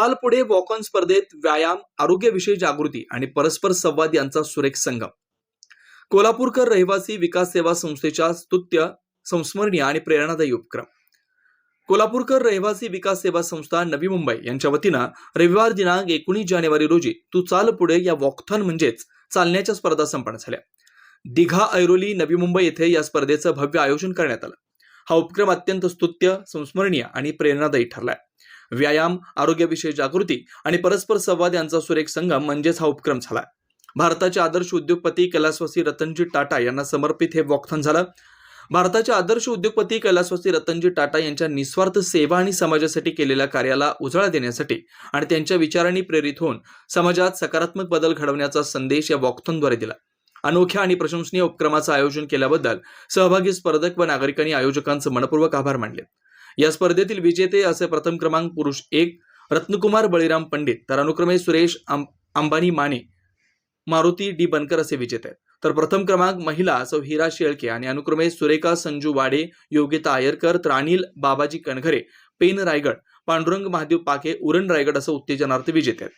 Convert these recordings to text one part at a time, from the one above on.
चाल पुढे walk on स्पर्धेत व्यायाम आरोग्याविषयी जागृती आणि परस्पर संवाद यांचा सुरेख संगम. कोल्हापूरकर रहिवासी विकास सेवा संस्थेच्या स्तुत्य संस्मरणीय आणि प्रेरणादायी उपक्रम. कोल्हापूरकर रहिवासी विकास सेवा संस्था नवी मुंबई यांच्या वतीनं रविवार दिनांक एकोणीस जानेवारी रोजी तू चाल पुढे या वॉकथॉन म्हणजेच चालण्याच्या स्पर्धा संपन्न झाल्या. दिघा ऐरोली नवी मुंबई येथे या स्पर्धेचं भव्य आयोजन करण्यात आलं. हा उपक्रम अत्यंत स्तुत्य संस्मरणीय आणि प्रेरणादायी ठरलाय. व्यायाम आरोग्याविषयी जागृती आणि परस्पर संवाद यांचा सुरेख संगम म्हणजेच हा उपक्रम झाला. भारताचे आदर्श उद्योगपती कैलासवासी रतनजी टाटा यांना समर्पित हे वॉकथॉन झालं. भारताचे आदर्श उद्योगपती कैलासवासी रतनजी टाटा यांच्या निस्वार्थ सेवा आणि समाजासाठी केलेल्या कार्याला उजाळा देण्यासाठी आणि त्यांच्या विचारांनी प्रेरित होऊन समाजात सकारात्मक बदल घडवण्याचा संदेश या वॉकथॉनद्वारे दिला. अनोख्या आणि प्रशंसनीय उपक्रमाचं आयोजन केल्याबद्दल सहभागी स्पर्धक व नागरिकांनी आयोजकांचं मनपूर्वक आभार मानले. या स्पर्धेतील विजेते असे प्रथम क्रमांक पुरुष एक रत्नकुमार बळीराम पंडित तर अनुक्रमे सुरेश अंबानी माने मारुती डी बनकर असे विजेते आहेत. तर प्रथम क्रमांक महिला सौ हिरा शेळके आणि अनुक्रमे सुरेखा संजू वाडे योगिता आयरकर तर अनिल बाबाजी कणघरे पेन रायगड पांडुरंग महादेव पाके उरण रायगड असं उत्तेजनार्थ विजेते आहेत.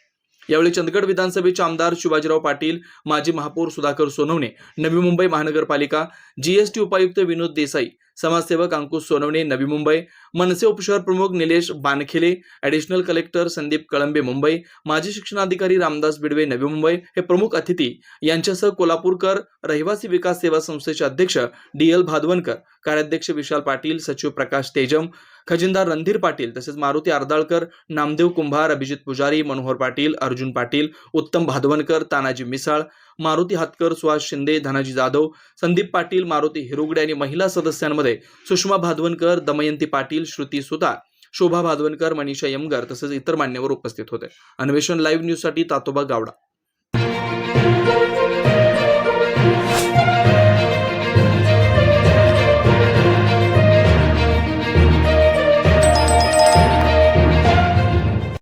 यावेळी चंदगड विधानसभेचे आमदार शिवाजीराव पाटील माजी महापौर सुधाकर सोनवणे नवी मुंबई महानगरपालिका जीएसटी उपायुक्त विनोद देसाई समाजसेवक अंकुश सोनवणे नवी मुंबई. मनसे उपशहर प्रमुख निलेश बानखेले ॲडिशनल कलेक्टर संदीप कळंबे मुंबई. माजी शिक्षणाधिकारी रामदास बिडवे नवी मुंबई. हे प्रमुख अतिथी यांच्यासह कोल्हापूरकर रहिवासी विकास सेवा संस्थेचे अध्यक्ष डी एल भादवनकर कार्याध्यक्ष विशाल पाटील सचिव प्रकाश तेजम खजिनदार रणधीर पाटील तसेच मारुती अर्दाळकर नामदेव कुंभार अभिजित पुजारी मनोहर पाटील अर्जुन पाटील उत्तम भादवनकर तानाजी मिसाळ मारुती हातकर सुहास शिंदे धनाजी जाधव संदीप पाटील मारुती हिरुगडे आणि महिला सदस्यांमध्ये सुषमा भादवनकर दमयंती पाटील श्रुती सुतार शोभा भादवनकर मनीषा यमगर तसेच इतर मान्यवर उपस्थित होते. अन्वेषण लाईव्ह न्यूजसाठी तातोबा गावडा.